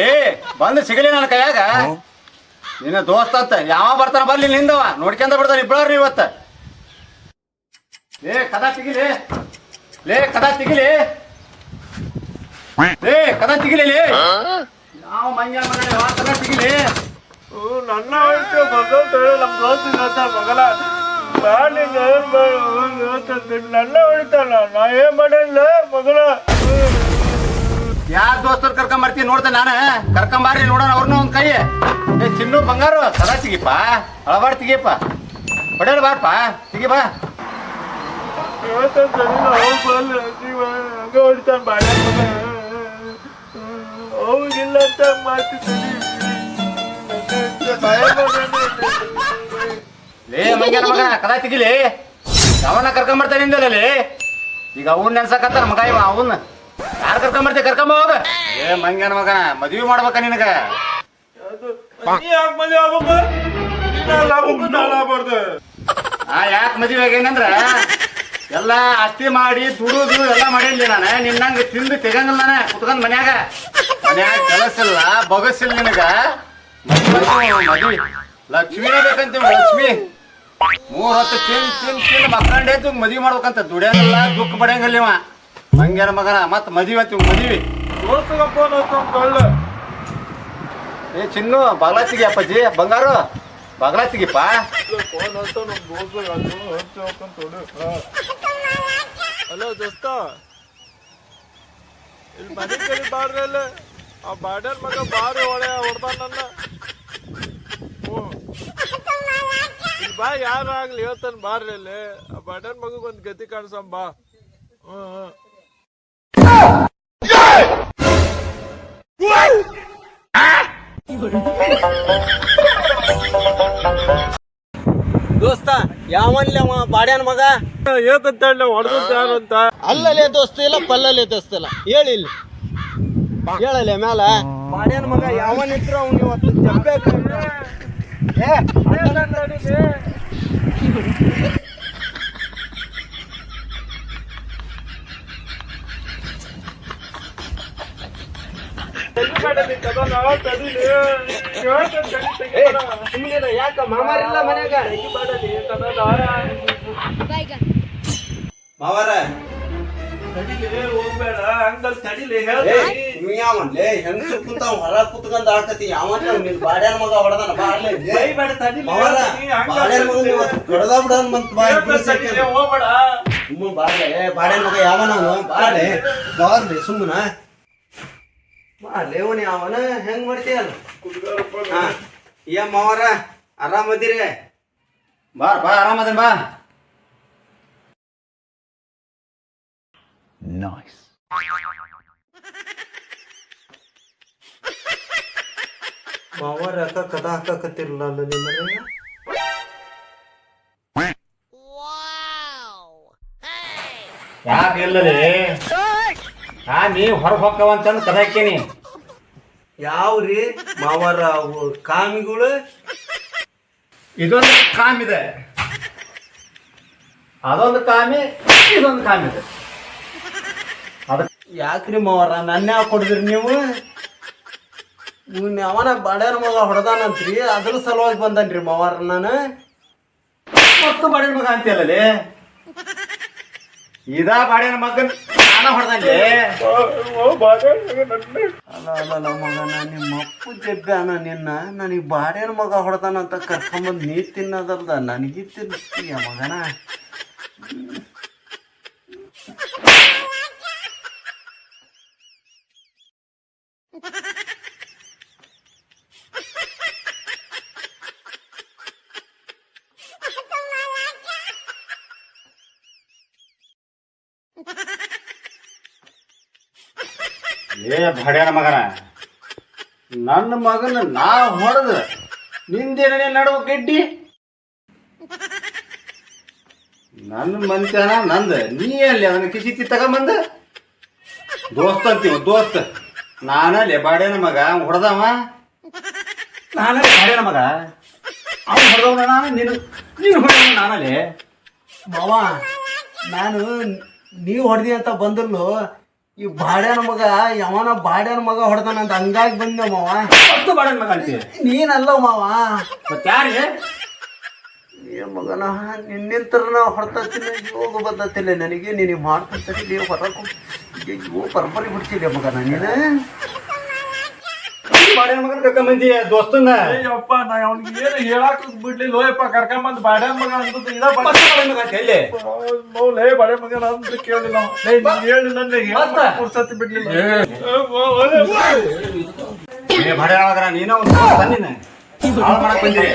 ಏ ಬಂದು ಸಿಗಲಿ ನನ್ನ ಕೈಯಾಗ. ನಿನ್ನ ದೋಸ್ತ ಅಂತ. ಯಾವ ಬರ್ತಾನ ಬರ್ಲಿ ನಿಂದವ. ನೋಡ್ಕೊಂಡ ಬಿಡ್ತಾನ ಇಬ್ಬರು ಇವತ್ತ. ಏ ಕದಾ ತೆಗಿಲಿ ಲೇ ಕದಾ ತೆಗಿಲಿ ಲೇ ಕದಾ ತೆಗಿಲಿ ಲೇ. ನಾವು ಮಂಜ ಕದ ಕದಾ ತೆಗಿಲಿ ನನ್ನ ಹೇಳ್ತು ಬಂದೋತ್ ಹೇಳಿ ನಮ್ ದೋಸ್ತ ಹೇಳ್ತಾನ ಮಗಲ ಬ್ಯಾಡ ನಿಂಗ್ ಏನ್ ಬೇಡ, ಅವ್ನ್ ಹೇಳ್ತಾನ್ ಬಿಡ್. ನನ್ನ ಹೊಡಿತಾನ ನಾ ಏನ್ ಮಾಡಿಲ್ಲ ಮಗಲ ಯಾರ ದೋಸ್ತರು ಕರ್ಕೊಂಡ್ ಬರ್ತೀನಿ ನೋಡ್ದೆ ನಾನು. ಕರ್ಕೊಂಬಾರಿ ನೋಡೋಣ ಅವ್ರನ್ನ ಒಂದ್ ಕೈ ಏ ಚಿನ್ನು ಬಂಗಾರು ಕದಾ ತೆಗಿಪ್ಪ. ಅಳಬಾಡ್ ತೆಗಿಯಪ್ಪ. ಹೊಡೆಯಲ್ಲ ಬಾರಪ್ಪ ತೆಗಿ ಬಾ. ಹೇಳ್ತಾನ್ ಸರಿ ಅವ್ನು ಬಲ್ಲ ಜೀವ ಹಂಗ ಹೊಡಿತಾನ ಬಾಳ ಮಗ ಅವ್ನಿಗಿಲ್ಲ ಅಂತ ಮಾತು ಮಂಗ್ಯಾನ ಮಗನ ಕದಾ ತೆಗಿಲಿ. ಅವನ್ನ ಕರ್ಕೊಂಬರ್ತಾನೆ ಬರ್ತಾನೆ ಈಗ ಅವನ್ ನೆನ್ಸಕತ್ತಾನ ಮಗ ಇವ ಅವನ್ನ ಯಾರು ಕರ್ಕೊಂಡ್ ಬರ್ತೀವಿ ಕರ್ಕೊಂಬ ಹೋಗ. ಏ ಮಂಗ್ಯಾನ ಮಗನ ಮದ್ವಿ ಮಾಡ್ಬೇಕ ನಿನಗ. ನೀ ಯಾಕ್ ಮದುವೆ ಆಗ್ಬೇಕು? ನೀನ್ ಆಗ್ಬೇಕು ನಾನು ಆಗ್ಬಾರ್ದು ಆ ಯಾಕೆ ಮದ್ವೆ ಆಗೇನಂದ್ರ ಎಲ್ಲ ಆಸ್ತಿ ಮಾಡಿ ದುಡುದು ಎಲ್ಲ ಮಾಡಿಲ್ಲ ನಾನು. ನಿನ್ನಂಗ ತಿಂದು ತೆಗಂಗಿಲ್ಲ ನಾನು ಕುತ್ಕೊಂಡ್ ಮನ್ಯಾಗ. ಮನ್ಯಾಗ ಕೆಲಸ ಇಲ್ಲ ಬಗಸಿಲ್ಲ ನಿನಗ. ಲಕ್ಷ್ಮಿನೇ ಬೇಕಂತೀವಿ ಲಕ್ಷ್ಮಿ. ಮೂರ್ ಹೊತ್ತು ತಿನ್ ತಿನ್ ತಿನ್ ಮಕ್ಕಂಡೇ ಮದ್ವಿ ಮಾಡ್ಬೇಕಂತ ದುಡಿಯಂಗಿಲ್ಲ ದುಃಖ ಪಡೆಯಂಗಿಲ್ಲ ಇವ. ಮಂಗ್ಯಾನ ಮಗನ ಮತ್ ಮದ್ವಿ ಅಂತ ಮದ್ವಿ. ಹಚ್ಚೋನ್ ಕಳ್ಳ ಏ ಚಿನ್ನು ಬಾಗ್ಲಾತಿಗೆ ಅಪ್ಪಾಜಿ, ಬಂಗಾರು. ಬಗಲ ಹಚ್ಚೋಕಂತ ಹಲೋ ದೋಸ್ತ. ಇಲ್ಲಿ ಮನೆ ಬಾಡ್ರಿ ಅಲ್ಲ ಆ ಬಾಡ್ಯಾನ್ ಮಗ ಬಾರಿ ಒಳ್ಳೆ ಹೊಡ್ದ ನನ್ನ ಹ್ಞೂ ಇಲ್ಲಿ ಬಾ ಯಾರು ಆಗ್ಲಿ ಹೇಳ್ತಾನೆ ಬಾರ್ರಿ ಅಲ್ಲಿ. ಆ ಮಗುಗ್ ಒಂದ್ ಗತಿ ಕಾಣಿಸಂ ಬಾ. ದೋಸ್ತ ಯಾವನ್ಲಿ ಅವ ಬಾಡ್ಯಾನ ಮಗ? ಏತಂತ ಹೇಳಿ ಹೊಡೆದಂತ ಯಾರು ಅಂತ? ಅಲ್ಲಲೇ ದೋಸ್ತ ಇಲ್ಲ ಪಲ್ಲಲೇ ದೋಸ್ತ ಇಲ್ಲ. ಹೇಳಿ ಇಲ್ಲಿ. ಹೇಳಲೆ ಮ್ಯಾಲ. ಬಾಡ್ಯಾನ ಮಗ ಯಾವನ್ ಇದ್ರು ಅವ್ನು ಇವತ್ತು ಜಂಬೇಕು ಏ ಯಾಕ ಮಾಮಾರಿಲ್ಲ ಮನ್ಯಾಗ ಮಾವಾರ ಹೋಗ್ಬೇಡ. ಹಂಗಲ್ ತಡಿಲಿ ಹೇಳ್ತೀನಿ. ನೀ ಯಾವನ್ಲೆ ಹೆಂಗಸು ಕುಂತ ಹೊರ ಕುತ್ಕೊಂಡ್ ಆಕತಿ ಯಾವ ನಿನ್ ಬಾಡ್ಯಾನ ಮಗ ಹೊಡೆದಾನ? ಬಾಡ್ಲೆ ಮಾವಾರ ಬಾಡ್ಯಾನ ಮಗ ತಡಿಲಿ. ಕಡದ ಬಿಡನ್ ಮತ್ ಸುಮ್ಮನೆ ಬಾರ್ಲೆ ಬಾಡ್ಯಾನ ಮಗ ಯಾವನ ನಾವು? ಬಾಡ್ಲೆ ಬಾರ್ಲಿ ಸುಮ್ಮನ. ಬಾಡ್ಲೆ ಅವನ ಯಾವನ ಹೆಂಗ್ ಮಾಡ್ತೀಯಲ್ಲ ಏ ಮಾವರ ಆರಾಮದಿರಿ ಬಾ ಬಾ ಆರಾಮದನ್ ಬಾ. ಮಾವಾರ ಅಕ್ಕ ಕದ ಹಾಕಕತ್ತಿರಲ್ಲ ಅಲ್ಲ ನಿಮ್ಮನೆ ಯಾಕೆ ಇಲ್ಲದೆ ಆ ನೀ ಹೊರಗೆ ಹೊಕ್ಕವಂತಂದು ಕದಾಕೀನಿ ಯಾವ್ರಿ? ಮಾವಾರ ಅವು ಕಾಮಿಗಳು? ಇದೊಂದು ಕಾಮಿದೆ. ಅದೊಂದು ಕಾಮಿ ಇದೊಂದು ಕಾಮಿದೆ. ಯಾಕ್ರಿ ಮಾವಾರ? ನನ್ನ ಯಾಕೆ ಕೊಡಿದ್ರಿ ನೀವು? ಇವ್ನ ಯಾವನ ಬಾಡ್ಯಾನ ಮಗ ಹೊಡೆದಾನಂತ್ರಿ, ಅದ್ರ ಸಲುವಾಗಿ ಬಂದನ್ರಿ ಮಾವಾರ ನಾನು. ಮತ್ತು ಬಾಡಿನ ಮಗ ಅಂತೇಳಲ್ಲಿ ಇದ ಬಾಡಿನ ಮಗನ್, ನಾನ ಹೊಡೆದಲ್ಲಿ ಅಲ್ಲ ಅಲ್ಲ ಮಗ ನಿಮ್ಮ ಅಪ್ಪು ಜಗ್ಗಾನ ನಿನ್ನ. ನನಗೆ ಬಾಡಿನ ಮಗ ಹೊಡೆದಾನಂತ ಕರ್ಕೊಂಬಂದು ನೀ ತಿನ್ನೋದಲ್ದ, ನನಗೆ ತಿನ್ನಿಸ್ತೀಯ ಮಗನ? ಏ ಬಾಡ್ಯಾನ ಮಗನ. ನನ್ನ ಮಗನ ನಾ ಹೊಡೆದ ನಿಂದೇನೇ ನಡುವ ಗಡ್ಡಿ? ನನ್ನ ಮನ್ತನ ನಂದ. ನೀ ಅಲ್ಲಿ ಅದನ್ನ ಕಿಸಿತಿ ತಗೊಂಬಂದ? ದೋಸ್ತ ಅಂತೀವ, ದೋಸ್ತ. ನಾನಲ್ಲಿ ಬಾಡ್ಯಾನ ಮಗ ಹೊಡೆದವ? ನಾನಲ್ಲಿ ಬಾಡ್ಯಾನ ಮಗ. ಅವ್ನು ಹೊಡೆದವ ನಾನು, ನೀನು ನೀನು ಹೊಡೆದ ನಾನಲ್ಲಿ ಮಾವ, ನಾನು ನೀವು ಹೊಡೆದಿ ಅಂತ ಬಂದ್ರು ಈ ಬಾಡ್ಯನ ಮಗ ಯಾವನ ಬಾಡ್ಯನ ಮಗ ಹೊಡೆದಾನಂತ ಹಂಗಾಗಿ ಬಂದೆ ಮಾವ. ಅಷ್ಟು ಬಾಡ್ಯನ ಮಗ ಅಂತೀವಿ ನೀನಲ್ಲ ಮಾವ. ಮತ್ತೆ ಯಾರಿಗೆ ಏ ಮಗನ ನಿನ್ನಿಂತರ ಹೊಡ್ತತ್ತಿಲ್ಲ ಯೋಗ ಬದ್ದತ್ತಿಲ್ಲ ನನಗೆ ನೀನು ಮಾಡ್ತಿರ್ತೀನಿ ನೀವು ಹೊರಕು ಅಯ್ಯೋ ಪರಂಪರೆ ಬಿಡ್ತಿಲ್ಲ ಮಗನ ನೀನು. ಬಾಡ ಮಗನ ಕರ್ಕೊಂಬಂದಿ ದೋಸ್ತನ ಅಯ್ಯಪ್ಪ ನಾ ಅವ್ನಿಗೆ ಏನು ಹೇಳಾಕ ಬಿಡ್ಲಿಲ್ಲ ಹೋಯಪ್ಪ ಕರ್ಕೊಂಬಂದ್ ಬಾಡ್ಯಾನ್ ಮಗ ಅಂತ ಇದ ಎಲ್ಲಿ? ಮೌಲೇ ಮಗನ ಅಂತ ಕೇಳಿಲ್ಲ. ಹೇಳಿ? ಪುರ್ಸತಿ ಬಿಡ್ಲಿಲ್ಲ. ಮಗನ ನೀನ ಒಂದು ಹಾಳು ಮಾಡಕ್ ಬಂದಿರಿ.